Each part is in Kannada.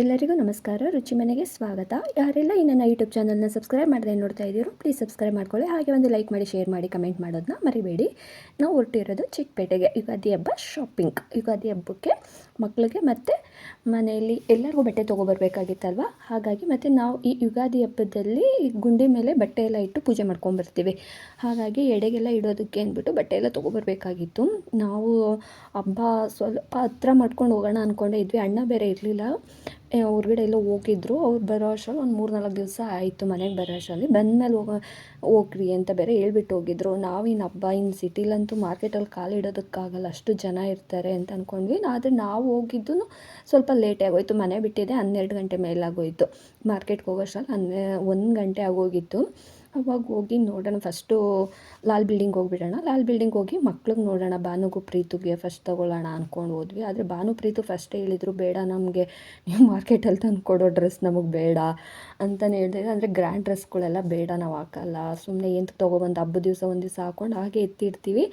ಎಲ್ಲರಿಗೂ ನಮಸ್ಕಾರ. ರುಚಿ ಮನೆಗೆ ಸ್ವಾಗತ. ಯಾರೆಲ್ಲ ಈ ನನ್ನ ಯೂಟ್ಯೂಬ್ ಚಾನಲ್ನ ಸಬ್ಸ್ಕ್ರೈಬ್ ಮಾಡದೆ ನೋಡ್ತಾ ಇದ್ದೀರೋ ಪ್ಲೀಸ್ ಸಬ್ಸ್ಕ್ರೈಬ್ ಮಾಡ್ಕೊಳ್ಳಿ. ಹಾಗೆ ಒಂದು ಲೈಕ್ ಮಾಡಿ ಶೇರ್ ಮಾಡಿ ಕಮೆಂಟ್ ಮಾಡೋದನ್ನ ಮರಿಬೇಡಿ. ನಾವು ಹೊರಟಿರೋದು ಚಿಕ್ಕಪೇಟೆಗೆ, ಯುಗಾದಿ ಹಬ್ಬ ಶಾಪಿಂಗ್ ಯುಗಾದಿ ಹಬ್ಬಕ್ಕೆ ಮಕ್ಕಳಿಗೆ ಮತ್ತು ಮನೆಯಲ್ಲಿ ಎಲ್ಲರಿಗೂ ಬಟ್ಟೆ ತೊಗೊಬರ್ಬೇಕಾಗಿತ್ತಲ್ವ? ಹಾಗಾಗಿ ಮತ್ತು ನಾವು ಈ ಯುಗಾದಿ ಹಬ್ಬದಲ್ಲಿ ಗುಂಡಿ ಮೇಲೆ ಬಟ್ಟೆ ಎಲ್ಲ ಇಟ್ಟು ಪೂಜೆ ಮಾಡ್ಕೊಂಬರ್ತೀವಿ ಹಾಗಾಗಿ ಎಡೆಗೆಲ್ಲ ಇಡೋದಕ್ಕೆ ಅಂದ್ಬಿಟ್ಟು ಬಟ್ಟೆ ಎಲ್ಲ ತೊಗೊಬರ್ಬೇಕಾಗಿತ್ತು. ನಾವು ಹಬ್ಬ ಸ್ವಲ್ಪ ಹತ್ರ ಮಾಡ್ಕೊಂಡು ಹೋಗೋಣ ಅಂದ್ಕೊಂಡೇ ಇದ್ವಿ. ಅಣ್ಣ ಬೇರೆ ಇರಲಿಲ್ಲ. ಹೊರ್ಗಡೆ ಎಲ್ಲೋ ಹೋಗಿದ್ರು. ಅವ್ರು ಬರೋ ಅಷ್ಟ್ರಲ್ಲಿ ಒಂದು ಮೂರು ನಾಲ್ಕು ದಿವಸ ಆಯಿತು ಮನೆಗೆ ಬರೋ ಅಷ್ಟರಲ್ಲಿ. ಬಂದಮೇಲೆ ಹೋಗೋ, ಹೋಗ್ರಿ ಅಂತ ಬೇರೆ ಹೇಳ್ಬಿಟ್ಟು ಹೋಗಿದ್ರು. ನಾವೇನು ಹಬ್ಬ ಇನ್ನು ಸಿಟಿಲಂತೂ ಮಾರ್ಕೆಟಲ್ಲಿ ಕಾಲಿಡೋದಕ್ಕಾಗಲ್ಲ ಅಷ್ಟು ಜನ ಇರ್ತಾರೆ ಅಂತ ಅಂದ್ಕೊಂಡ್ವಿ ಆದರೆ ನಾವು ಹೋಗಿದ್ದು ಸ್ವಲ್ಪ ಲೇಟೇ ಆಗೋಯ್ತು ಮನೆ ಬಿಟ್ಟಿದೆ ಹನ್ನೆರಡು ಗಂಟೆ ಮೇಲಾಗೋಯಿತು ಮಾರ್ಕೆಟ್ಗೆ ಹೋಗೋಷ್ಟ್ರಲ್ಲಿ ಹನ್ನೆ, ಒಂದು ಗಂಟೆ ಆಗೋಗಿತ್ತು ಅವಾಗ ಹೋಗಿ ನೋಡೋಣ ಫಸ್ಟು ಲಾಲ್ ಬಿಲ್ಡಿಂಗ್ ಹೋಗಿಬಿಡೋಣ. ಲಾಲ್ ಬಿಲ್ಡಿಂಗ್ ಹೋಗಿ ಮಕ್ಳಿಗೆ ನೋಡೋಣ, ಭಾನುಗೂ ಪ್ರೀತುಗೆ ಫಸ್ಟ್ ತೊಗೊಳ್ಳೋಣ ಅಂದ್ಕೊಂಡು ಹೋದ್ವಿ. ಆದರೆ ಭಾನು ಪ್ರೀತು ಫಸ್ಟೇ ಹೇಳಿದರು, ಬೇಡ ನಮಗೆ, ನೀವು ಮಾರ್ಕೆಟಲ್ಲಿ ತಂದು ಕೊಡೋ ಡ್ರೆಸ್ ನಮಗೆ ಬೇಡ ಅಂತಲೇ ಹೇಳ್ತಿದ್ರು ಅಂದರೆ ಗ್ರ್ಯಾಂಡ್ ಡ್ರೆಸ್ಗಳೆಲ್ಲ ಬೇಡ ನಾವು ಹಾಕಲ್ಲ. ಸುಮ್ಮನೆ ಎಂತಕ್ಕೆ ತೊಗೊಬಂದು ಹಬ್ಬದ ದಿವಸ ಒಂದು ದಿವಸ ಹಾಕ್ಕೊಂಡು ಹಾಗೆ ಎತ್ತಿಡ್ತೀವಿ.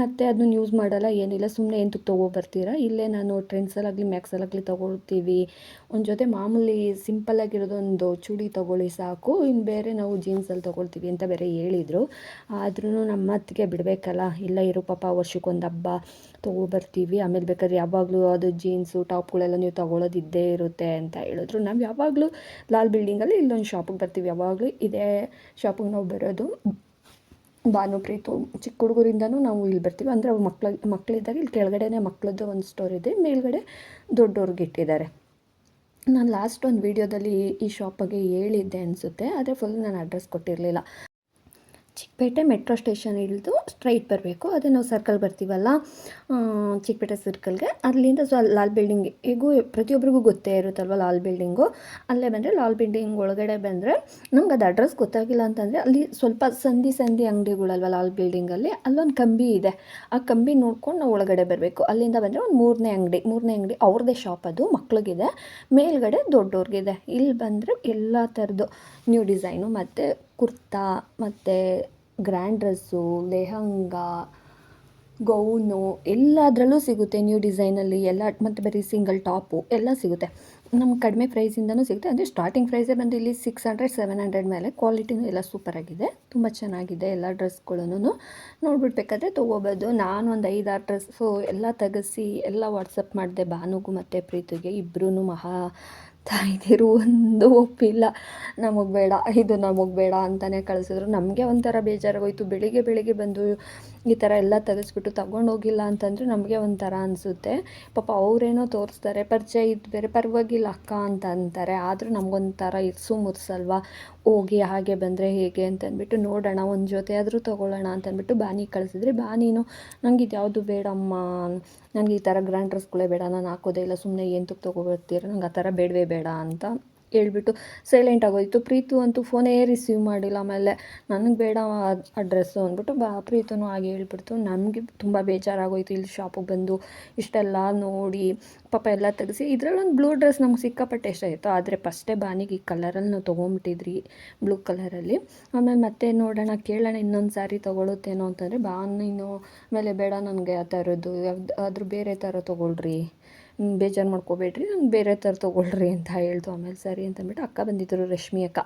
ಮತ್ತು ಅದನ್ನ ಯೂಸ್ ಮಾಡಲ್ಲ, ಏನಿಲ್ಲ. ಸುಮ್ಮನೆ ಎಂತಕ್ಕೆ ತೊಗೊಬರ್ತೀರಾ ಇಲ್ಲೇ ನಾನು ಟ್ರೆಂಡ್ಸಲ್ಲಾಗಲಿ ಮ್ಯಾಕ್ಸಲ್ಲಾಗಲಿ ತೊಗೊಳ್ತೀವಿ. ಒಂದು ಜೊತೆ ಮಾಮೂಲಿ ಸಿಂಪಲ್ಲಾಗಿರೋದೊಂದು ಚೂಡಿ ತೊಗೊಳ್ಳಿ ಸಾಕು. ಇನ್ನು ಬೇರೆ ನಾವು ಜೀನ್ಸಲ್ಲಿ ತೊಗೊಳ್ತೀವಿ ತೊಗೊಳ್ತೀವಿ ಅಂತ ಬೇರೆ ಹೇಳಿದರು. ಆದ್ರೂ ನಮ್ಮ ಅತ್ತಿಗೆ ಬಿಡಬೇಕಲ್ಲ, ಇಲ್ಲ ಇರು ಪಾಪ ವರ್ಷಕ್ಕೊಂದು ಹಬ್ಬ ತೊಗೊಬರ್ತೀವಿ ಆಮೇಲೆ ಬೇಕಾದ್ರೆ ಯಾವಾಗಲೂ ಅದು ಜೀನ್ಸು ಟಾಪ್ಗಳೆಲ್ಲ ನೀವು ತೊಗೊಳೋದು ಇದ್ದೇ ಇರುತ್ತೆ ಅಂತ ಹೇಳಿದ್ರು. ನಾವು ಯಾವಾಗಲೂ ಲಾಲ್ ಬಿಲ್ಡಿಂಗಲ್ಲಿ ಇಲ್ಲೊಂದು ಶಾಪಿಗೆ ಬರ್ತೀವಿ. ಯಾವಾಗಲೂ ಇದೇ ಶಾಪಿಗೆ ನಾವು ಬರೋದು. ಭಾನುಪ್ರೀತು ಚಿಕ್ಕ ಹುಡುಗರಿಂದನೂ ನಾವು ಇಲ್ಲಿ ಬರ್ತೀವಿ. ಅಂದರೆ ಮಕ್ಳು ಮಕ್ಕಳಿದ್ದಾಗ ಇಲ್ಲಿ ಕೆಳಗಡೆನೇ ಮಕ್ಕಳದ್ದು ಒಂದು ಸ್ಟೋರ್ ಇದೆ. ಮೇಲ್ಗಡೆ ದೊಡ್ಡವ್ರಿಗೆ ಇಟ್ಟಿದ್ದಾರೆ. ನಾನು ಲಾಸ್ಟ್ ಒಂದು ವೀಡಿಯೋದಲ್ಲಿ ಈ ಶಾಪ್ ಬಗ್ಗೆ ಹೇಳಿದ್ದೆ ಅನಿಸುತ್ತೆ ಆದರೆ ಫುಲ್ ನಾನು ಅಡ್ರೆಸ್ ಕೊಟ್ಟಿರಲಿಲ್ಲ. ಚಿಕ್ಕಪೇಟೆ ಮೆಟ್ರೋ ಸ್ಟೇಷನ್ ಇಳಿದು ಸ್ಟ್ರೈಟ್ ಬರಬೇಕು. ಅದೇ ನಾವು ಸರ್ಕಲ್ ಬರ್ತೀವಲ್ಲ ಚಿಕ್ಕಪೇಟೆ ಸರ್ಕಲ್ಗೆ. ಅಲ್ಲಿಂದ ಸೊ ಲಾಲ್ ಬಿಲ್ಡಿಂಗ್ ಈಗೂ ಪ್ರತಿಯೊಬ್ಬರಿಗೂ ಗೊತ್ತೇ ಇರುತ್ತಲ್ವ ಲಾಲ್ ಬಿಲ್ಡಿಂಗು? ಅಲ್ಲೇ ಬಂದರೆ ಲಾಲ್ ಬಿಲ್ಡಿಂಗ್ ಒಳಗಡೆ ಬಂದರೆ ನಮ್ಗೆ ಅದು ಅಡ್ರೆಸ್ ಗೊತ್ತಾಗಿಲ್ಲ ಅಂತಂದರೆ ಅಲ್ಲಿ ಸ್ವಲ್ಪ ಸಂಧಿ ಸಂಧಿ ಅಂಗಡಿಗಳಲ್ವ ಲಾಲ್ ಬಿಲ್ಡಿಂಗಲ್ಲಿ, ಅಲ್ಲೊಂದು ಕಂಬಿ ಇದೆ. ಆ ಕಂಬಿ ನೋಡ್ಕೊಂಡು ನಾವು ಒಳಗಡೆ ಬರಬೇಕು. ಅಲ್ಲಿಂದ ಬಂದರೆ ಒಂದು ಮೂರನೇ ಅಂಗಡಿ. ಮೂರನೇ ಅಂಗಡಿ ಅವ್ರದ್ದೇ ಶಾಪ್ ಅದು, ಮಕ್ಳಿಗಿದೆ. ಮೇಲ್ಗಡೆ ದೊಡ್ಡವ್ರಿಗಿದೆ ಇಲ್ಲಿ ಬಂದರೆ ಎಲ್ಲ ಥರದ್ದು ನ್ಯೂ ಡಿಸೈನು ಮತ್ತು ಕುರ್ತಾ, ಮತ್ತು ಗ್ರ್ಯಾಂಡ್ ಡ್ರೆಸ್ಸು ಲೆಹಂಗಾ, ಗೌನು ಎಲ್ಲದರಲ್ಲೂ ಸಿಗುತ್ತೆ ನ್ಯೂ ಡಿಸೈನಲ್ಲಿ ಎಲ್ಲ, ಮತ್ತು ಬರೀ ಸಿಂಗಲ್ ಟಾಪು ಎಲ್ಲ ಸಿಗುತ್ತೆ. ನಮ್ಗೆ ಕಡಿಮೆ ಪ್ರೈಸಿಂದನೂ ಸಿಗುತ್ತೆ. ಅಂದರೆ ಸ್ಟಾರ್ಟಿಂಗ್ ಪ್ರೈಸೇ ಬಂದು ಇಲ್ಲಿ ಸಿಕ್ಸ್ ಹಂಡ್ರೆಡ್ ಸೆವೆನ್ ಹಂಡ್ರೆಡ್ ಮೇಲೆ ಕ್ವಾಲಿಟಿನೂ ಎಲ್ಲ ಸೂಪರಾಗಿದೆ ತುಂಬ ಚೆನ್ನಾಗಿದೆ ಎಲ್ಲ ಡ್ರೆಸ್ಗಳೂ ನೋಡ್ಬಿಡ್ಬೇಕಾದ್ರೆ ಬೇಕಾದರೆ ತೊಗೋಬೋದು. ನಾನು ಒಂದು ಐದಾರು ಡ್ರೆಸ್ಸು ಎಲ್ಲ ತೆಗೆಸಿ, ಎಲ್ಲ ವಾಟ್ಸಪ್ ಮಾಡಿದೆ ಭಾನುಗೂ ಮತ್ತು ಪ್ರೀತಿಗೆ. ಇಬ್ಬರೂ ಮಹಾ ತಾಯಿದಿರು, ಒಂದು ಒಪ್ಪಿಲ್ಲ. ನಮಗೆ ಬೇಡ, ಇದು ನಮಗೆ ಬೇಡ ಅಂತಲೇ ಕಳಿಸಿದ್ರು. ನಮಗೆ ಒಂಥರ ಬೇಜಾರಾಗೋಯಿತು. ಬೆಳಿಗ್ಗೆ ಬೆಳಿಗ್ಗೆ ಬಂದು ಈ ಥರ ಎಲ್ಲ ತೆಗೆಸ್ಬಿಟ್ಟು ತಗೊಂಡೋಗಿಲ್ಲ ಅಂತಂದರೆ ನಮಗೆ ಒಂಥರ ಅನಿಸುತ್ತೆ. ಪಾಪ ಅವರೇನೋ ತೋರಿಸ್ತಾರೆ, ಪರಿಚಯ ಇದು ಬೇರೆ, ಪರವಾಗಿಲ್ಲ ಅಕ್ಕ ಅಂತ ಅಂತಾರೆ. ಆದರೂ ನಮಗೊಂಥರ ಇರ್ಸು ಮುರ್ಸಲ್ವಾ? ಹೋಗಿ ಹಾಗೆ ಬಂದರೆ ಹೇಗೆ ಅಂತಂದ್ಬಿಟ್ಟು ನೋಡೋಣ, ಒಂದು ಜೊತೆ ಆದರೂ ತೊಗೊಳ್ಳೋಣ ಅಂತಂದ್ಬಿಟ್ಟು ಬಾನಿ ಕಳಿಸಿದ್ರೆ, ಬಾನಿನು ನಂಗೆ ಇದು ಯಾವುದು ಬೇಡಮ್ಮ. ನನಗೆ ಈ ಥರ ಗ್ರ್ಯಾಂಡ್ ಡ್ರೆಸ್ಗಳೇ ಬೇಡ. ನಾನು ಹಾಕೋದೇ ಇಲ್ಲ. ಸುಮ್ಮನೆ ಏನು ಎಂತಕ್ಕೆ ತೊಗೊಬರ್ತೀರ ನಂಗೆ ಆ ಥರ ಬೇಡವೇ ಬೇಡ ಅಂತ ಹೇಳ್ಬಿಟ್ಟು ಸೈಲೆಂಟ್ ಆಗೋಯಿತು. ಪ್ರೀತು ಅಂತೂ ಫೋನೇ ರಿಸೀವ್ ಮಾಡಿಲ್ಲ. ಆಮೇಲೆ ನನಗೆ ಬೇಡ ಆ ಅಂದ್ಬಿಟ್ಟು ಬಾ, ಪ್ರೀತುನೂ ಹಾಗೆ ಹೇಳ್ಬಿಡ್ತು. ನಮಗೆ ತುಂಬ ಬೇಜಾರಾಗೋಯ್ತು. ಇಲ್ಲಿ ಶಾಪಿಗೆ ಬಂದು ಇಷ್ಟೆಲ್ಲ ನೋಡಿ, ಪಾಪ ಎಲ್ಲ ತೆಗೆಸಿ. ಇದರಲ್ಲೊಂದು ಬ್ಲೂ ಡ್ರೆಸ್ ನಮ್ಗೆ ಸಿಕ್ಕಾಪಟ್ಟೆ ಇಷ್ಟ ಆಯಿತು ಆದರೆ ಫಸ್ಟೇ ಬಾನಿಗೆ ಈ ಕಲರಲ್ಲಿ ನಾವು ತೊಗೊಂಬಿಟ್ಟಿದ್ರಿ ಬ್ಲೂ ಕಲರಲ್ಲಿ ಆಮೇಲೆ ಮತ್ತೆ ನೋಡೋಣ, ಕೇಳೋಣ ಇನ್ನೊಂದು ಸಾರಿ ತೊಗೊಳುತ್ತೇನೋ ಅಂತಂದರೆ, ಬಾ ನೀನು. ಆಮೇಲೆ ಬೇಡ ನನಗೆ ಆ ಥರದ್ದು ಯಾವ್ದು ಆದರೂ ಬೇರೆ ಥರ ತೊಗೊಳ್ರಿ. ಬೇಜಾರು ಮಾಡ್ಕೋಬೇಡ್ರಿ, ನಂಗೆ ಬೇರೆ ಥರ ತೊಗೊಳ್ರಿ ಅಂತ ಹೇಳ್ದು ಆಮೇಲೆ ಸರಿ ಅಂತಂದ್ಬಿಟ್ಟು ಅಕ್ಕ ಬಂದಿದ್ದರು ರಶ್ಮಿ ಅಕ್ಕ.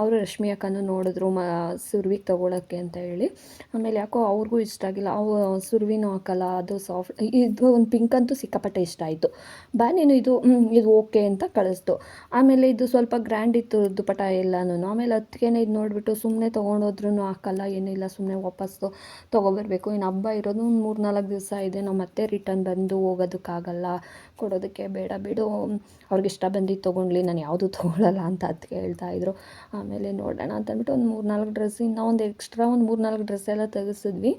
ಅವರು ರಶ್ಮಿ ಅಕ್ಕನೂ ನೋಡಿದ್ರು ಮ, ಸುರ್ವಿಗೆ ತೊಗೊಳಕ್ಕೆ ಅಂತ ಹೇಳಿ. ಆಮೇಲೆ ಯಾಕೋ ಅವ್ರಿಗೂ ಇಷ್ಟ ಆಗಿಲ್ಲ. ಅವು, ಸುರ್ವಿನೂ ಹಾಕಲ್ಲ, ಅದು ಸಾಫ್ಟ್ ಇದು ಒಂದು ಪಿಂಕ್ ಅಂತೂ ಸಿಕ್ಕಾಪಟ್ಟೆ ಇಷ್ಟ ಆಯಿತು. ಬಾ ನೀನು ಇದು ಇದು ಓಕೆ ಅಂತ ಕಳಿಸ್ತು. ಆಮೇಲೆ ಇದು ಸ್ವಲ್ಪ ಗ್ರ್ಯಾಂಡ್ ಇತ್ತು ದುಪಟ ಎಲ್ಲನೂ ಆಮೇಲೆ ಅದಕ್ಕೇನೆ ಇದು ನೋಡಿಬಿಟ್ಟು ಸುಮ್ಮನೆ ತೊಗೊಂಡೋದ್ರೂ ಹಾಕಲ್ಲ ಏನಿಲ್ಲ ಸುಮ್ಮನೆ ವಾಪಸ್ಸು ತೊಗೊಬರ್ಬೇಕು. ಇನ್ನು ಹಬ್ಬ ಇರೋದು ಒಂದು ಮೂರು ನಾಲ್ಕು ದಿವಸ ಇದೆ, ನಾವು ಮತ್ತೆ ರಿಟರ್ನ್ ಬಂದು ಹೋಗೋದಕ್ಕಾಗಲ್ಲ. ಕೊಡೋದಕ್ಕೆ ಬೇಡ, ಬಿಡು, ಅವ್ರಿಗೆ ಇಷ್ಟ ಬಂದಿದ್ದು ತೊಗೊಂಡ್ಲಿ, ನಾನು ಯಾವುದು ತೊಗೊಳಲ್ಲ ಅಂತ ಹೇಳ್ತಾ ಇದ್ರು. ಆಮೇಲೆ ನೋಡೋಣ ಅಂತಂದ್ಬಿಟ್ಟು ಒಂದು ಮೂರು ನಾಲ್ಕು ಡ್ರೆಸ್ ಇನ್ನೂ ಒಂದು ಎಕ್ಸ್ಟ್ರಾ ಒಂದು ಮೂರು ನಾಲ್ಕು ಡ್ರೆಸ್ ಎಲ್ಲ ತೆಗೆಸಿದ್ವಿ.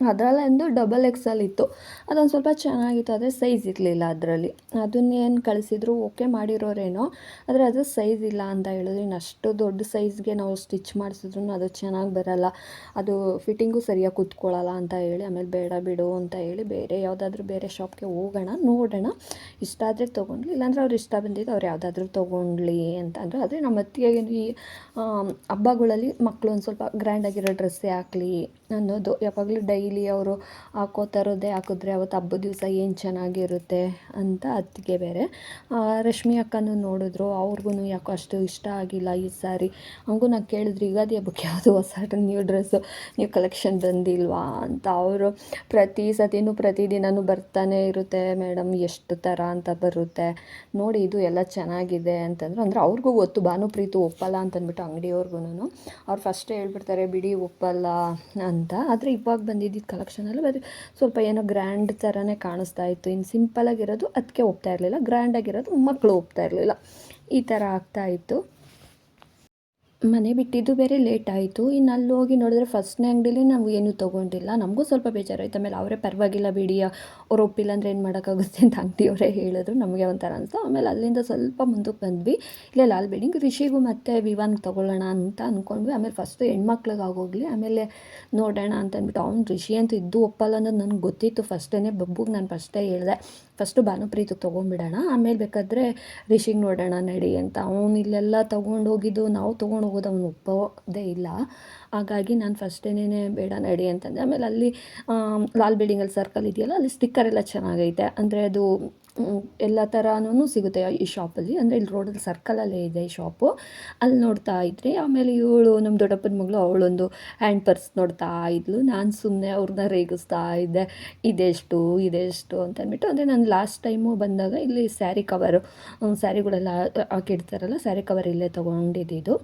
ಅದರಲ್ಲೊಂದು ಡಬಲ್ ಎಕ್ಸಲ್ ಇತ್ತು. ಅದೊಂದು ಸ್ವಲ್ಪ ಚೆನ್ನಾಗಿತ್ತು, ಆದರೆ ಸೈಜ್ ಇರಲಿಲ್ಲ ಅದರಲ್ಲಿ. ಅದನ್ನೇನು ಕಳಿಸಿದ್ರು ಓಕೆ ಮಾಡಿರೋರೇನೋ, ಆದರೆ ಅದು ಸೈಜ್ ಇಲ್ಲ ಅಂತ ಹೇಳಿದ್ರು ಇನ್ನು ಅಷ್ಟು ದೊಡ್ಡ ಸೈಜ್ಗೆ ನಾವು ಸ್ಟಿಚ್ ಮಾಡಿಸಿದ್ರು ಅದು ಚೆನ್ನಾಗಿ ಬರೋಲ್ಲ. ಅದು ಫಿಟ್ಟಿಂಗು ಸರಿಯಾಗಿ ಕೂತ್ಕೊಳ್ಳಲ್ಲ ಅಂತ ಹೇಳಿ, ಆಮೇಲೆ ಬೇಡ ಬಿಡು ಅಂತ ಹೇಳಿ ಬೇರೆ ಯಾವುದಾದ್ರೂ ಬೇರೆ ಶಾಪ್ಗೆ ಹೋಗೋಣ, ನೋಡೋಣ. ಇಷ್ಟ ಆದರೆ ತೊಗೊಂಡ್ಲಿ, ಇಲ್ಲಾಂದ್ರೆ ಅವ್ರು ಇಷ್ಟ ಬಂದಿದ್ದು ಅವ್ರು ಯಾವುದಾದ್ರೂ ತೊಗೊಂಡ್ಲಿ ಅಂತಂದರೆ ಆದರೆ ನಮ್ಮ ಅತ್ತಿಗೆ ಈ ಹಬ್ಬಗಳಲ್ಲಿ ಮಕ್ಕಳು ಒಂದು ಸ್ವಲ್ಪ ಗ್ರ್ಯಾಂಡಾಗಿರೋ ಡ್ರೆಸ್ಸೇ ಹಾಕ್ಲಿ ಅನ್ನೋದು, ಯಾವಾಗಲೂ ಡೈಲಿ ಡೈಲಿ ಅವರು ಹಾಕೋ ಥರದ್ದೇ ಹಾಕಿದ್ರೆ ಅವತ್ತು ಹಬ್ಬದ ದಿವಸ ಏನು ಚೆನ್ನಾಗಿರುತ್ತೆ ಅಂತ ಅತ್ತಿಗೆ ಬೇರೆ. ರಶ್ಮಿ ಅಕ್ಕನೂ ನೋಡಿದ್ರು ಅವ್ರಿಗೂ ಯಾಕೋ ಅಷ್ಟು ಇಷ್ಟ ಆಗಿಲ್ಲ ಈ ಸಾರಿ. ಹಂಗೂ ನಾನು ಕೇಳಿದ್ರು, ಯುಗಾದಿ ಹಬ್ಬಕ್ಕೆ ಯಾವುದು ಹೊಸ ನ್ಯೂ ಡ್ರೆಸ್ಸು ನ್ಯೂ ಕಲೆಕ್ಷನ್ ಬಂದಿಲ್ವಾ? ಅಂತ ಅವರು, ಪ್ರತಿ ಸತಿನೂ ಪ್ರತಿದಿನವೂ ಬರ್ತಾನೆ ಇರುತ್ತೆ ಮೇಡಮ್ ಎಷ್ಟು ಥರ ಅಂತ ಬರುತ್ತೆ. ನೋಡಿ ಇದು ಎಲ್ಲ ಚೆನ್ನಾಗಿದೆ ಅಂತಂದ್ರೆ. ಅಂದರೆ ಅವ್ರಿಗೂ ಗೊತ್ತು ಭಾನುಪ್ರೀತು ಒಪ್ಪಲ್ಲ ಅಂತಂದ್ಬಿಟ್ಟು ಅಂಗಡಿಯವ್ರಿಗೂ ಅವ್ರು ಫಸ್ಟೇ ಹೇಳ್ಬಿಡ್ತಾರೆ, ಬಿಡಿ ಒಪ್ಪಲ್ಲ ಅಂತ. ಆದರೆ ಇವಾಗ ಬಂದಿದ್ದಿದ್ದು ಕಲೆಕ್ಷನ್ ಕಲೆಕ್ಷನಲ್ಲೂ ಬರೀ ಸ್ವಲ್ಪ ಏನೋ ಗ್ರ್ಯಾಂಡ್ ಥರನೇ ಕಾಣಿಸ್ತಾ ಇತ್ತು. ಇನ್ನು ಸಿಂಪಲಾಗಿರೋದು ಅದಕ್ಕೆ ಹೋಗ್ತಾ ಇರಲಿಲ್ಲ. ಗ್ರ್ಯಾಂಡಾಗಿರೋದು ಮಕ್ಕಳು ಹೋಗ್ತಾ ಇರಲಿಲ್ಲ. ಈ ಥರ ಆಗ್ತಾ ಇತ್ತು. ಮನೆ ಬಿಟ್ಟಿದ್ದು ಬೇರೆ ಲೇಟ್ ಆಯಿತು. ಇನ್ನು ಅಲ್ಲಿ ಹೋಗಿ ನೋಡಿದ್ರೆ ಫಸ್ಟ್ನೇ ಅಂಗಡಿಲಿ ನಾವು ಏನೂ ತೊಗೊಂಡಿಲ್ಲ. ನಮಗೂ ಸ್ವಲ್ಪ ಬೇಜಾರಾಯ್ತು. ಆಮೇಲೆ ಅವರೇ ಪರವಾಗಿಲ್ಲ ಬಿಡಿ, ಅವ್ರು ಒಪ್ಪಿಲ್ಲ ಅಂದರೆ ಏನು ಮಾಡೋಕ್ಕಾಗುತ್ತೆ ಅಂತ ಅಂಗಡಿಯವರೇ ಹೇಳಿದ್ರು. ನಮಗೆ ಒಂಥರ ಅನಿಸ್ತು. ಆಮೇಲೆ ಅಲ್ಲಿಂದ ಸ್ವಲ್ಪ ಮುಂದಕ್ಕೆ ಬಂದ್ವಿ. ಇಲ್ಲೇ ಲಾಲ್ ಬಿಲ್ಡಿಂಗ್. ರಿಷಿಗೂ ಮತ್ತು ವಿವಾನ್ಗೆ ತೊಗೊಳ್ಳೋಣ ಅಂತ ಅಂದ್ಕೊಂಡ್ವಿ ಆಮೇಲೆ ಫಸ್ಟು ಹೆಣ್ಮಕ್ಳಿಗೆ ಆಗೋಗ್ಲಿ. ಆಮೇಲೆ ನೋಡೋಣ ಅಂತ ಅಂದ್ಬಿಟ್ಟು, ಅವ್ನು ರಿಷಿ ಅಂತ ಇದ್ದು ಒಪ್ಪಲ್ಲ ಅನ್ನೋದು ನನಗೆ ಗೊತ್ತಿತ್ತು. ಫಸ್ಟೇ ಬಬ್ಬುಗೆ ನಾನು ಫಸ್ಟೇ ಹೇಳಿದೆ. ಫಸ್ಟು ಭಾನುಪ್ರೀತಿಗೆ ತೊಗೊಂಡ್ಬಿಡೋಣ, ಆಮೇಲೆ ಬೇಕಾದರೆ ರಿಷಿಗೆ ನೋಡೋಣ ನಡಿ ಅಂತ. ಅವನು ಇಲ್ಲೆಲ್ಲ ತೊಗೊಂಡು ಹೋಗಿದ್ದು, ನಾವು ತೊಗೊಂಡು ಹೋಗೋದು ಅವನು ಒಪ್ಪೋದೇ ಇಲ್ಲ. ಹಾಗಾಗಿ ನಾನು ಫಸ್ಟೇನೇ ಬೇಡ ನಡಿ ಅಂತಂದೆ. ಆಮೇಲೆ ಅಲ್ಲಿ ಲಾಲ್ ಬಿಲ್ಡಿಂಗಲ್ಲಿ ಸರ್ಕಲ್ ಇದೆಯಲ್ಲ, ಅಲ್ಲಿ ಸ್ಟಿಕ್ಕರ್ ಎಲ್ಲ ಚೆನ್ನಾಗೈತೆ. ಅಂದರೆ ಅದು ಎಲ್ಲ ಥರನೂ ಸಿಗುತ್ತೆ ಈ ಶಾಪಲ್ಲಿ. ಅಂದರೆ ಇಲ್ಲಿ ರೋಡಲ್ಲಿ ಸರ್ಕಲಲ್ಲೇ ಇದೆ ಈ ಶಾಪು. ಅಲ್ಲಿ ನೋಡ್ತಾ ಇದ್ರಿ, ಆಮೇಲೆ ಇವಳು ನಮ್ಮ ದೊಡ್ಡಪ್ಪನ ಮಗಳು ಅವಳೊಂದು ಹ್ಯಾಂಡ್ ಪರ್ಸ್ ನೋಡ್ತಾ ಇದ್ಲು. ನಾನು ಸುಮ್ಮನೆ ಅವ್ರನ್ನ ರೇಗಿಸ್ತಾ ಇದ್ದೆ. ಇದೆಷ್ಟು ಇದೆಷ್ಟು ಅಂತ ಅಂದ್ಬಿಟ್ಟು, ಅಂದರೆ ನಾನು ಲಾಸ್ಟ್ ಟೈಮು ಬಂದಾಗ ಇಲ್ಲಿ ಸ್ಯಾರಿ ಕವರು ಸ್ಯಾರಿಗಳೆಲ್ಲ ಹಾಕಿಡ್ತಾರಲ್ಲ ಸ್ಯಾರಿ ಕವರ್ ಇಲ್ಲೇ ತೊಗೊಂಡಿದ್ದು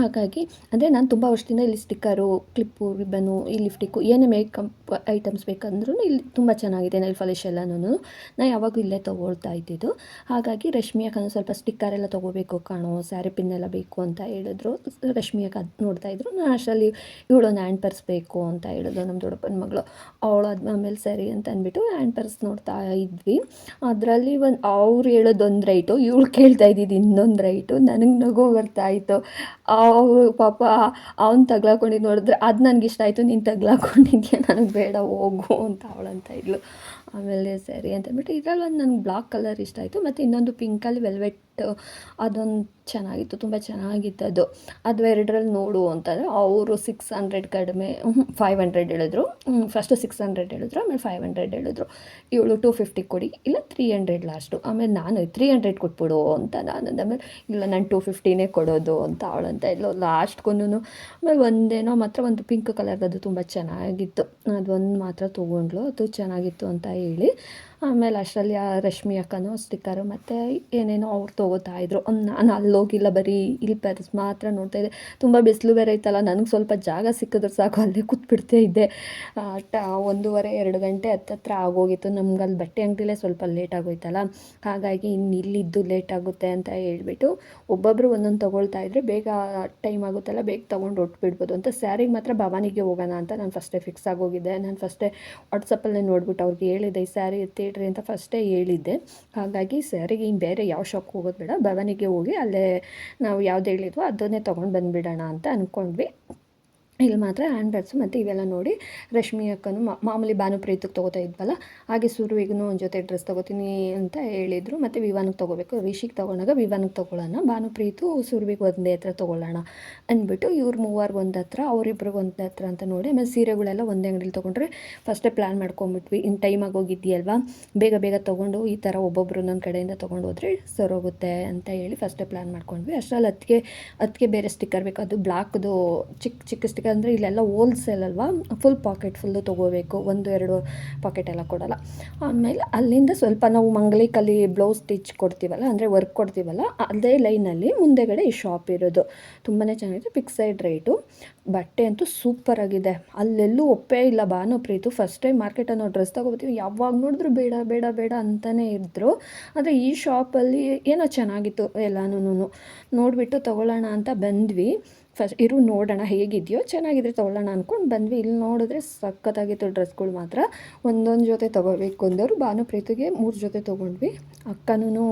ಹಾಗಾಗಿ, ಅಂದರೆ ನಾನು ತುಂಬ ವರ್ಷದಿಂದ ಇಲ್ಲಿ ಸ್ಟಿಕ್ಕರು ಕ್ಲಿಪ್ಪು ರಿಬ್ಬನು ಈ ಲಿಫ್ಟಿಕ್ಕು ಏನೇ ಮೇಕಪ್ ಐಟಮ್ಸ್ ಬೇಕಂದ್ರೂ ಇಲ್ಲಿ ತುಂಬ ಚೆನ್ನಾಗಿದೆ ನೈಲ್ ಪಾಲಿಶ್ ಎಲ್ಲನೂ ನಾನು ಯಾವಾಗಲೂ ಇಲ್ಲೇ ತೊಗೊಳ್ತಾ ಇದ್ದಿದ್ದು. ಹಾಗಾಗಿ ರಶ್ಮಿ ಸ್ವಲ್ಪ ಸ್ಟಿಕ್ಕರ್ ಎಲ್ಲ ತೊಗೋಬೇಕು ಕಾಣೋ ಸ್ಯಾರಿ ಪಿನ್ ಎಲ್ಲ ಬೇಕು ಅಂತ ಹೇಳಿದ್ರು. ರಶ್ಮಿ ನೋಡ್ತಾ ಇದ್ರು. ನಾನು ಅಷ್ಟರಲ್ಲಿ ಇವಳೊಂದು ಹ್ಯಾಂಡ್ ಪರ್ಸ್ ಬೇಕು ಅಂತ ಹೇಳಿದ್ರು ನಮ್ಮ ದೊಡ್ಡಪ್ಪನ ಮಗಳು. ಅವಳು ಅದು ಆಮೇಲೆ ಸರಿ ಅಂತ ಅಂದ್ಬಿಟ್ಟು ಹ್ಯಾಂಡ್ ಪರ್ಸ್ ನೋಡ್ತಾ ಇದ್ವಿ. ಅದರಲ್ಲಿ ಒಂದು, ಅವ್ರು ಹೇಳೋದೊಂದು ರೈಟು ಇವಳು ಕೇಳ್ತಾ ಇದ್ದಿದ್ದು ಇನ್ನೊಂದು ರೈಟು ನನಗೆ ನಗು ಬರ್ತಾ ಇತ್ತು. ಅವ್ರು ಪಾಪ, ಅವ್ನು ತಗ್ಲಾಕೊಂಡಿದ್ದು ನೋಡಿದ್ರೆ ಅದು ನನಗಿಷ್ಟ ಆಯಿತು, ನೀನು ತಗ್ಲಾಕೊಂಡಿದ್ಯಾ? ನನಗೆ ಬೇಡ, ಹೋಗು ಅಂತ ಅವಳಂತ ಇದ್ಲು. ಆಮೇಲೆ ಸರಿ ಅಂತ ಅಂದ್ಬಿಟ್ಟು ಇದರಲ್ಲಿ ಒಂದು ನನಗೆ ಬ್ಲಾಕ್ ಕಲರ್ ಇಷ್ಟ ಆಯಿತು. ಮತ್ತು ಇನ್ನೊಂದು ಪಿಂಕಲ್ಲಿ ವೆಲ್ವೆಟ್ ಅದೊಂದು ಚೆನ್ನಾಗಿತ್ತು, ತುಂಬ ಚೆನ್ನಾಗಿತ್ತು ಅದು. ಅದು ಎರಡರಲ್ಲಿ ನೋಡು ಅಂತಂದರೆ ಅವರು ಸಿಕ್ಸ್ ಹಂಡ್ರೆಡ್ ಕಡಿಮೆ ಫೈವ್ ಹಂಡ್ರೆಡ್ ಹೇಳಿದ್ರು. ಫಸ್ಟು ಸಿಕ್ಸ್ ಹಂಡ್ರೆಡ್ ಹೇಳಿದ್ರು, ಆಮೇಲೆ ಫೈವ್ ಹಂಡ್ರೆಡ್ ಹೇಳಿದ್ರು. ಇವಳು ಟೂ ಫಿಫ್ಟಿ ಕೊಡಿ, ಇಲ್ಲ ತ್ರೀ ಹಂಡ್ರೆಡ್ ಲಾಸ್ಟು ಆಮೇಲೆ ನಾನು ತ್ರೀ ಹಂಡ್ರೆಡ್ ಕೊಟ್ಬಿಡು ಅಂತ ನಾನು ಅಂದೆ. ಆಮೇಲೆ ಇಲ್ಲ, ನಾನು ಟೂ ಫಿಫ್ಟಿನೇ ಕೊಡೋದು ಅಂತ ಅವಳಂತ ಇಲ್ಲ ಲಾಸ್ಟ್ಗೂ ಆಮೇಲೆ ಒಂದೇನೋ ಮಾತ್ರ ಒಂದು ಪಿಂಕ್ ಕಲರ್ದು ತುಂಬ ಚೆನ್ನಾಗಿತ್ತು. ಅದೊಂದು ಮಾತ್ರ ತೊಗೊಂಡ್ಲು ಅದು ಚೆನ್ನಾಗಿತ್ತು ಅಂತ ಹೇಳಿ. ಆಮೇಲೆ ಅಷ್ಟರಲ್ಲಿ ಆ ರಶ್ಮಿ ಅಕ್ಕನೂ ಸ್ಟಿಕ್ಕರು ಮತ್ತು ಏನೇನೋ ಅವ್ರು ತೊಗೋತಾ ಇದ್ರು. ನಾನು ಅಲ್ಲಿ ಹೋಗಿಲ್ಲ ಬರೀ, ಇಲ್ಲಿ ಪರಿಸ್ ಮಾತ್ರ ನೋಡ್ತಾ ಇದ್ದೆ. ತುಂಬ ಬಿಸಿಲು ಬೇರೆ ಇತ್ತಲ್ಲ, ನನಗೆ ಸ್ವಲ್ಪ ಜಾಗ ಸಿಕ್ಕಿದ್ರೆ ಸಾಕು, ಅಲ್ಲೇ ಕೂತ್ಬಿಡ್ತಾ ಇದ್ದೆ. ಟ, ಒಂದೂವರೆ, ಎರಡು ಗಂಟೆ ಹತ್ತತ್ರ ಆಗೋಗಿತ್ತು. ನಮ್ಗೆ ಅಲ್ಲಿ ಬಟ್ಟೆ ಅಂಗಡಿಲೇ ಸ್ವಲ್ಪ ಲೇಟ್ ಆಗೋಯ್ತಲ್ಲ. ಹಾಗಾಗಿ ಇನ್ನು ಇಲ್ಲಿದ್ದು ಲೇಟ್ ಆಗುತ್ತೆ ಅಂತ ಹೇಳ್ಬಿಟ್ಟು ಒಬ್ಬೊಬ್ಬರು ಒಂದೊಂದು ತೊಗೊಳ್ತಾ ಇದ್ರೆ. ಬೇಗ ಟೈಮ್ ಆಗುತ್ತಲ್ಲ, ಬೇಗ ತೊಗೊಂಡು ಹೊಟ್ಬಿಡ್ಬೋದು ಅಂತ. ಸ್ಯಾರಿಗೆ ಮಾತ್ರ ಭವಾನಿಗೆ ಹೋಗೋಣ ಅಂತ ನಾನು ಫಸ್ಟೇ ಫಿಕ್ಸ್ ಆಗೋಗಿದ್ದೆ ನಾನು ಫಸ್ಟೇ ವಾಟ್ಸಪ್ಪಲ್ಲೇ ನೋಡ್ಬಿಟ್ಟು ಅವ್ರಿಗೆ ಹೇಳಿದ್ದೆ ಈ ಸ್ಯಾರಿ ಎತ್ತಿಡ್ರಿ ಅಂತ ಫಸ್ಟೇ ಹೇಳಿದ್ದೆ. ಹಾಗಾಗಿ ಸ್ಯಾರಿಗೆ ಇನ್ನು ಬೇರೆ ಯಾವ ಶಾಪ್ಗೆ ಹೋಗೋದು ಬೇಡ. ಭವನಿಗೆ ಹೋಗಿ ಅಲ್ಲೇ ನಾವು ಯಾವ್ದು ಹೇಳಿದ್ವೋ ಅದನ್ನೇ ತೊಗೊಂಡು ಬಂದುಬಿಡೋಣ ಅಂತ ಅಂದ್ಕೊಂಡ್ವಿ ಇಲ್ಲಿ ಮಾತ್ರ ಹ್ಯಾಂಡ್ ಬ್ಯಾಗ್ಸು ಮತ್ತು ಇವೆಲ್ಲ ನೋಡಿ ರಶ್ಮಿ ಅಕ್ಕನು ಮಾಮೂಲಿ ಭಾನುಪ್ರೀತಿಗೆ ತೊಗೋತಾ ಇದ್ವಲ್ಲ, ಹಾಗೆ ಸುರುವಿಗೂ ಒಂದು ಜೊತೆ ಡ್ರೆಸ್ ತೊಗೋತೀನಿ ಅಂತ ಹೇಳಿದರು. ಮತ್ತು ವಿವಾನಕ್ಕೆ ತೊಗೋಬೇಕು. ರಿಷಿಗೆ ತೊಗೊಂಡಾಗ ವಿವಾನಕ್ಕೆ ತೊಗೊಳ್ಳೋಣ ಭಾನುಪ್ರೀತು ಸುರುವಿಗೆ ಒಂದೇ ಹತ್ರ ತೊಗೊಳ್ಳೋಣ ಅಂದ್ಬಿಟ್ಟು ಇವ್ರು ಮೂವರ್ಗೆ ಒಂದು ಹತ್ರ, ಅವರಿಬ್ರಿಗೆ ಒಂದು ಹತ್ರ ಅಂತ ನೋಡಿ ಆಮೇಲೆ ಸೀರೆಗಳೆಲ್ಲ ಒಂದೇ ಅಂಗಡಿಲಿ ತೊಗೊಂಡ್ರೆ ಫಸ್ಟೇ ಪ್ಲ್ಯಾನ್ ಮಾಡ್ಕೊಂಬಿಟ್ವಿ. ಇನ್ನು ಟೈಮಾಗಿ ಹೋಗಿದ್ದೀಯಲ್ವಾ ಬೇಗ ಬೇಗ ತೊಗೊಂಡು ಈ ಥರ ಒಬ್ಬೊಬ್ರು ಒಂದೊಂದು ಕಡೆಯಿಂದ ತೊಗೊಂಡು ಹೋದರೆ ಸರೋಗುತ್ತೆ ಅಂತ ಹೇಳಿ ಫಸ್ಟೇ ಪ್ಲ್ಯಾನ್ ಮಾಡ್ಕೊಂಡ್ವಿ. ಅಷ್ಟರಲ್ಲಿ ಅದಕ್ಕೆ ಅದಕ್ಕೆ ಬೇರೆ ಸ್ಟಿಕ್ಕರ್ ಬೇಕು. ಅದು ಬ್ಲ್ಯಾಕ್ದು ಚಿಕ್ಕ ಚಿಕ್ಕ ಸ್ಟಿಕ್ಕರ್ ಅಂದರೆ ಇಲ್ಲೆಲ್ಲ ಹೋಲ್ಸೇಲ್ ಅಲ್ವಾ? ಫುಲ್ ಪಾಕೆಟ್ ಫುಲ್ಲು ತೊಗೋಬೇಕು. ಒಂದು, ಎರಡು ಪಾಕೆಟ್ ಎಲ್ಲ ಕೊಡೋಲ್ಲ. ಆಮೇಲೆ ಅಲ್ಲಿಂದ ಸ್ವಲ್ಪ ನಾವು ಮಂಗಲಿಕಲ್ಲಿ ಬ್ಲೌಸ್ ಸ್ಟಿಚ್ ಕೊಡ್ತೀವಲ್ಲ, ಅಂದರೆ ವರ್ಕ್ ಕೊಡ್ತೀವಲ್ಲ, ಅದೇ ಲೈನಲ್ಲಿ ಮುಂದೆಗಡೆ ಈ ಶಾಪ್ ಇರೋದು. ತುಂಬಾ ಚೆನ್ನಾಗಿದೆ ಫಿಕ್ಸೈಡ್ ರೇಟು ಬಟ್ಟೆ ಅಂತೂ ಸೂಪರ್ ಆಗಿದೆ. ಅಲ್ಲೆಲ್ಲೂ ಒಪ್ಪೇ ಇಲ್ಲ ಭಾನುಪ್ರೀತು. ಫಸ್ಟ್ ಟೈಮ್ ಮಾರ್ಕೆಟಲ್ಲಿ ನಾವು ಡ್ರೆಸ್ ತೊಗೋತೀವಿ ಯಾವಾಗ ನೋಡಿದ್ರು ಬೇಡ ಬೇಡ ಬೇಡ ಅಂತಲೇ ಇದ್ದರು ಆದರೆ ಈ ಶಾಪಲ್ಲಿ ಏನೋ ಚೆನ್ನಾಗಿತ್ತು ಎಲ್ಲಾನು ನೋಡಿಬಿಟ್ಟು ತೊಗೊಳ್ಳೋಣ ಅಂತ ಬಂದ್ವಿ. ಫಸ್ಟ್ ಇರು ನೋಡೋಣ ಹೇಗಿದೆಯೋ, ಚೆನ್ನಾಗಿದ್ರೆ ತೊಗೊಳ್ಳೋಣ ಅಂದ್ಕೊಂಡು ಬಂದ್ವಿ. ಇಲ್ಲಿ ನೋಡಿದ್ರೆ ಸಖತ್ತಾಗಿತ್ತು ಡ್ರೆಸ್ಗಳು ಮಾತ್ರ. ಒಂದೊಂದು ಜೊತೆ ತೊಗೋಬೇಕು ಅಂದವರು. ಭಾನುಪ್ರೀತಿಗೆ ಮೂರು ಜೊತೆ ತೊಗೊಂಡ್ವಿ. ಅಕ್ಕನೂ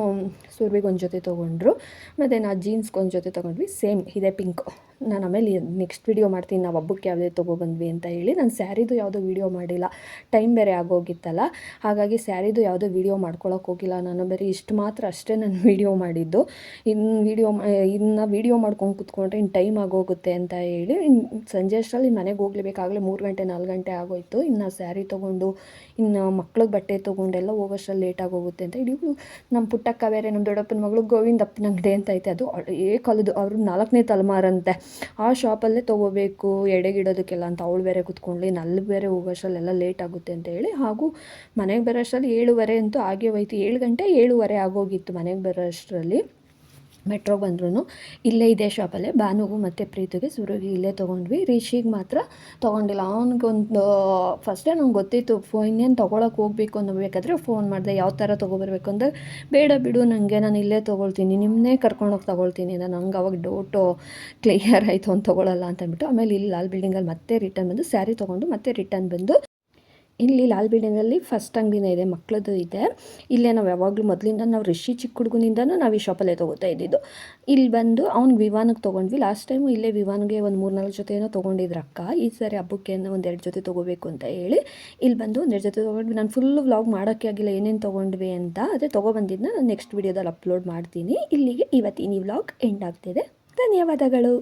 ಸೂರ್ವಿಗೆ ಒಂದು ಜೊತೆ ತೊಗೊಂಡ್ರು. ಮತ್ತು ನಾ ಜೀನ್ಸ್ಗೆ ಒಂದು ಜೊತೆ ತೊಗೊಂಡ್ವಿ. ಸೇಮ್, ಇದೆ ಪಿಂಕ್ ನಾನು ಆಮೇಲೆ ನೆಕ್ಸ್ಟ್ ವಿಡಿಯೋ ಮಾಡ್ತೀನಿ, ನಾವು ಹಬ್ಬಕ್ಕೆ ಯಾವುದೇ ತೊಗೊಬಂದ್ವಿ ಅಂತ ಹೇಳಿ ನಾನು ಸ್ಯಾರಿದು ಯಾವುದೋ ವಿಡಿಯೋ ಮಾಡಿಲ್ಲ. ಟೈಮ್ ಬೇರೆ ಆಗೋಗಿತ್ತಲ್ಲ, ಹಾಗಾಗಿ ಸ್ಯಾರಿದು ಯಾವುದೋ ವಿಡಿಯೋ ಮಾಡ್ಕೊಳಕ್ಕೆ ಹೋಗಿಲ್ಲ. ನಾನು ಬರೀ ಇಷ್ಟು ಮಾತ್ರ ಅಷ್ಟೇ ನಾನು ವಿಡಿಯೋ ಮಾಡಿದ್ದು. ಇನ್ನು ವಿಡಿಯೋ ಇನ್ನು ವೀಡಿಯೋ ಮಾಡ್ಕೊಂಡು ಕೂತ್ಕೊಂಡ್ರೆ ಇನ್ನು ಟೈಮ್ ಆಗೋಗುತ್ತೆ ಅಂತ ಹೇಳಿ ಸಂಜೆ ಅಷ್ಟರಲ್ಲಿ ಮನೆಗೆ ಹೋಗ್ಲೇಬೇಕಾಗಲೇ ಮೂರು ಗಂಟೆ, ನಾಲ್ಕು ಗಂಟೆ ಆಗೋಯಿತು. ಇನ್ನು ಸ್ಯಾರಿ ತೊಗೊಂಡು, ಇನ್ನು ಮಕ್ಳಿಗೆ ಬಟ್ಟೆ ತೊಗೊಂಡೆಲ್ಲ ಹೋಗೋಷ್ಟರಲ್ಲಿ ಲೇಟ್ ಆಗೋಗುತ್ತೆ ಅಂತ ಇಡೀ ನಮ್ಮ ಪುಟ್ಟಕ್ಕ ಬೇರೆ ನಮ್ಮ ದೊಡ್ಡಪ್ಪನ ಮಗಳು ಗೋವಿಂದಪ್ಪನ ಅಂಗಡಿ ಅಂತ ಐತೆ. ಅದು ಏ ಕಾಲದ್ದು, ಅವರು ನಾಲ್ಕನೇ ತಲೆಮಾರಂತೆ. ಆ ಶಾಪಲ್ಲೇ ತೊಗೋಬೇಕು ಎಡೆಗಿಡೋದಕ್ಕೆಲ್ಲ ಅಂತ ಅವಳು ಬೇರೆ ಕುತ್ಕೊಂಡ್ಲಿ ನಲ್ಲಿ ಬೇರೆ ಹೋಗೋಷ್ಟರಲ್ಲೆಲ್ಲ ಲೇಟ್ ಆಗುತ್ತೆ ಅಂತ ಹೇಳಿ, ಹಾಗೂ ಮನೆಗೆ ಬರೋ ಅಷ್ಟರಲ್ಲಿ ಏಳುವರೆ ಅಂತೂ ಆಗೇ ಹೋಯ್ತು. ಏಳು ಗಂಟೆ ಏಳುವರೆ ಆಗೋಗಿತ್ತು ಮನೆಗೆ ಬರೋ ಅಷ್ಟರಲ್ಲಿ ಮೆಟ್ರೋಗೆ ಬಂದ್ರೂ ಇಲ್ಲೇ ಇದೆ ಶಾಪಲ್ಲೇ. ಭಾನುಗೂ ಮತ್ತು ಪ್ರೀತಿಗೆ ಸುರುಗಿ ಇಲ್ಲೇ ತೊಗೊಂಡ್ವಿ. ರಿಷಿಗೆ ಮಾತ್ರ ತೊಗೊಂಡಿಲ್ಲ. ಅವನಿಗೊಂದು ಫಸ್ಟೇ ನಂಗೆ ಗೊತ್ತಿತ್ತು, ಫೋ ಇನ್ನೇನು ತೊಗೊಳಕ್ಕೆ ಹೋಗ್ಬೇಕು ಅನ್ನಬೇಕಾದ್ರೆ ಫೋನ್ ಮಾಡಿದೆ. ಯಾವ ಥರ ತೊಗೊಬರ್ಬೇಕು ಅಂದರೆ, ಬೇಡ ಬಿಡು ನನಗೆ ನಾನು ಇಲ್ಲೇ ತೊಗೊಳ್ತೀನಿ. ನಿಮ್ಮನ್ನೇ ಕರ್ಕೊಂಡೋಗಿ ತೊಗೊಳ್ತೀನಿ ನಾನು ನಂಗೆ ಅವಾಗ ಡೌಟು ಕ್ಲಿಯರ್ ಆಯಿತು ಅಂತ ತೊಗೊಳಲ್ಲ ಅಂತ ಅಂದ್ಬಿಟ್ಟು ಆಮೇಲೆ ಇಲ್ಲಿ ಲಾಲ್ ಬಿಲ್ಡಿಂಗಲ್ಲಿ ಮತ್ತೆ ರಿಟರ್ನ್ ಬಂದು ಸ್ಯಾರಿ ತೊಗೊಂಡು ಮತ್ತೆ ರಿಟರ್ನ್ ಬಂದು ಇಲ್ಲಿ ಲಾಲ್ ಬಿಲ್ಡಿಂಗಲ್ಲಿ ಫಸ್ಟ್ ಅಂಗಡಿನೇ ಇದೆ, ಮಕ್ಕಳದ್ದು ಇದೆ. ಇಲ್ಲೇ ನಾವು ಯಾವಾಗಲೂ ಮೊದಲಿಂದ ನಾವು ರಿಷಿ ಚಿಕ್ಕ ಹುಡುಗನಿಂದನೂ ನಾವು ಈ ಶಾಪಲ್ಲೇ ತೊಗೋತಾ ಇದ್ದಿದ್ದು. ಇಲ್ಲಿ ಬಂದು ಅವ್ನಿಗೆ ವಿವಾನಕ್ಕೆ ತೊಗೊಂಡ್ವಿ. ಲಾಸ್ಟ್ ಟೈಮು ಇಲ್ಲೇ ವಿವಾನಿಗೆ ಒಂದು ಮೂರು ನಾಲ್ಕು ಜೊತೆ ಏನೋ ತೊಗೊಂಡಿದ್ರು ಅಕ್ಕ. ಈ ಸಾರಿ ಹಬ್ಬಕ್ಕೆ ಏನೋ ಎರಡು ಜೊತೆ ತೊಗೋಬೇಕು ಅಂತ ಹೇಳಿ ಇಲ್ಲಿ ಬಂದು ಒಂದೆರಡು ಜೊತೆ ತೊಗೊಂಡ್ವಿ. ನಾನು ಫುಲ್ ವ್ಲಾಗ್ ಮಾಡೋಕ್ಕೆ ಆಗಿಲ್ಲ, ಏನೇನು ತೊಗೊಂಡ್ವಿ ಅಂತ. ಅದೇ ತೊಗೊಬಂದಿದ್ದನ್ನ ನಾನು ನೆಕ್ಸ್ಟ್ ವೀಡಿಯೋದಲ್ಲಿ ಅಪ್ಲೋಡ್ ಮಾಡ್ತೀನಿ. ಇಲ್ಲಿಗೆ ಇವತ್ತಿನ ಈ ವ್ಲಾಗ್ ಎಂಡ್ ಆಗ್ತಿದೆ. ಧನ್ಯವಾದಗಳು.